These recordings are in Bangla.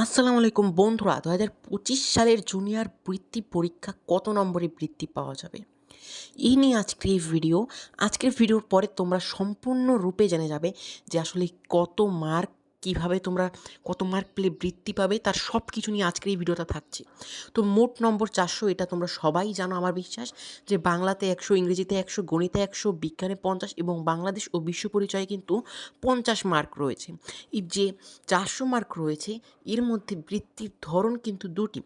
আসসালামু আলাইকুম বন্ধুরা, দু হাজার পঁচিশ সালের জুনিয়র বৃত্তি পরীক্ষা কত নম্বরে বৃত্তি পাওয়া যাবে? এই নিয়ে আজকের এই ভিডিও, আজকের ভিডিওর পরে তোমরা সম্পূর্ণরূপে জেনে যাবে যে আসলে কত মার্ক কীভাবে তোমরা কত মার্ক পেলে বৃত্তি পাবে, তার সব কিছু নিয়ে আজকের এই ভিডিওটা থাকছে। তো মোট নম্বর চারশো, এটা তোমরা সবাই জানো আমার বিশ্বাস, যে বাংলাতে একশো, ইংরেজিতে একশো, গণিতে একশো, বিজ্ঞানে পঞ্চাশ এবং বাংলাদেশ ও বিশ্ব পরিচয়ে কিন্তু পঞ্চাশ মার্ক রয়েছে। এই যে চারশো মার্ক রয়েছে, এর মধ্যে বৃত্তির ধরন কিন্তু দুটি।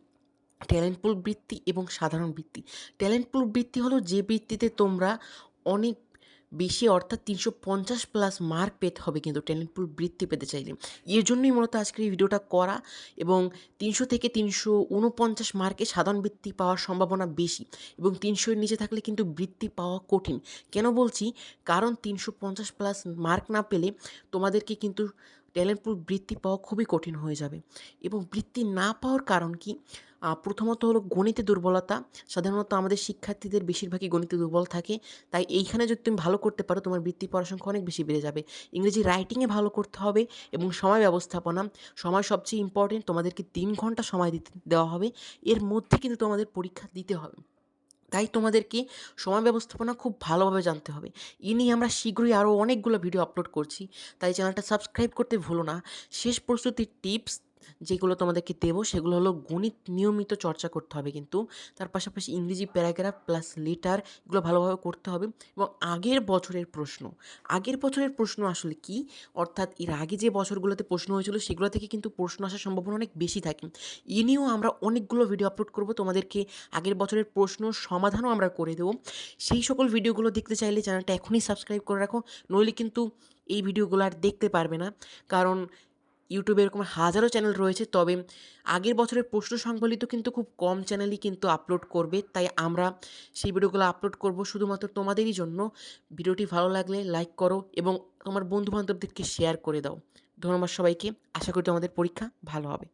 ট্যালেন্ট পুল বৃত্তি এবং সাধারণ বৃত্তি। ট্যালেন্ট পুল বৃত্তি হলো যে বৃত্তিতে তোমরা অনেক বেশি অর্থাৎ তিনশো পঞ্চাশ প্লাস মার্ক পেতে হবে কিন্তু ট্যালেন্ট পুল বৃত্তি পেতে চাইলে। এর জন্যই মূলত আজকের এই ভিডিওটা করা এবং তিনশো থেকে তিনশো উনপঞ্চাশ মার্কে সাধারণ বৃত্তি পাওয়ার সম্ভাবনা বেশি এবং তিনশোর নিচে থাকলে কিন্তু বৃত্তি পাওয়া কঠিন। কেন বলছি? কারণ তিনশো পঞ্চাশ প্লাস মার্ক না পেলে তোমাদেরকে কিন্তু পুল বৃত্তি পাওয়া খুবই কঠিন হয়ে যাবে। এবং বৃত্তি না পাওয়ার কারণ কি? প্রথমত হলো গণিতে দুর্বলতা, সাধারণত আমাদের শিক্ষার্থীদের বেশিরভাগই গণিতে দুর্বল থাকে, তাই এইখানে যদি তুমি ভালো করতে পারো, তোমার বৃত্তি পড়ার সংখ্যা অনেক বেশি বেড়ে যাবে। ইংরেজি রাইটিংয়ে ভালো করতে হবে এবং সময় ব্যবস্থাপনা, সময় সবচেয়ে ইম্পর্টেন্ট তোমাদেরকে তিন ঘণ্টা সময় দিতে, দেওয়া হবে। এর মধ্যে কিন্তু তোমাদের পরীক্ষা দিতে হবে। তাই তোমাদেরকে সময় ব্যবস্থাপনা খুব ভালোভাবে জানতে হবে। এ নিয়ে আমরা শীঘ্রই আরও অনেকগুলো ভিডিও আপলোড করছি। তাই চ্যানেলটা সাবস্ক্রাইব করতে ভুলো না। শেষ প্রস্তুতির টিপস যেগুলো তোমাদেরকে দেবো, সেগুলো হলো গণিত নিয়মিত চর্চা করতে হবে কিন্তু। তার পাশাপাশি ইংরেজি প্যারাগ্রাফ প্লাস লেটার এগুলো ভালোভাবে করতে হবে। এবং আগের বছরের প্রশ্ন, আগের বছরের প্রশ্ন আসলে কি? অর্থাৎ এর আগে যে বছরগুলোতে প্রশ্ন হয়েছিল, সেগুলো থেকে কিন্তু প্রশ্ন আসার সম্ভাবনা অনেক বেশি থাকে। এ নিয়েও আমরা অনেকগুলো ভিডিও আপলোড করব, তোমাদেরকে আগের বছরের প্রশ্ন সমাধানও আমরা করে দেবো। সেই সকল ভিডিওগুলো দেখতে চাইলে চ্যানেলটা এখনই সাবস্ক্রাইব করে রাখো, নইলে কিন্তু এই ভিডিওগুলো আর দেখতে পারবে না। কারণ ইউটিউবে এরকম হাজারো চ্যানেল রয়েছে, তবে আগের বছরের প্রশ্ন সংবলিত কিন্তু খুব কম চ্যানেলই কিন্তু আপলোড করবে। তাই আমরা সেই ভিডিওগুলো আপলোড করব শুধুমাত্র তোমাদেরই জন্য। ভিডিওটি ভালো লাগলে লাইক করো এবং তোমার বন্ধুবান্ধবদেরকে শেয়ার করে দাও। ধন্যবাদ সবাইকে। আশা করি তোমাদের পরীক্ষা ভালো হবে।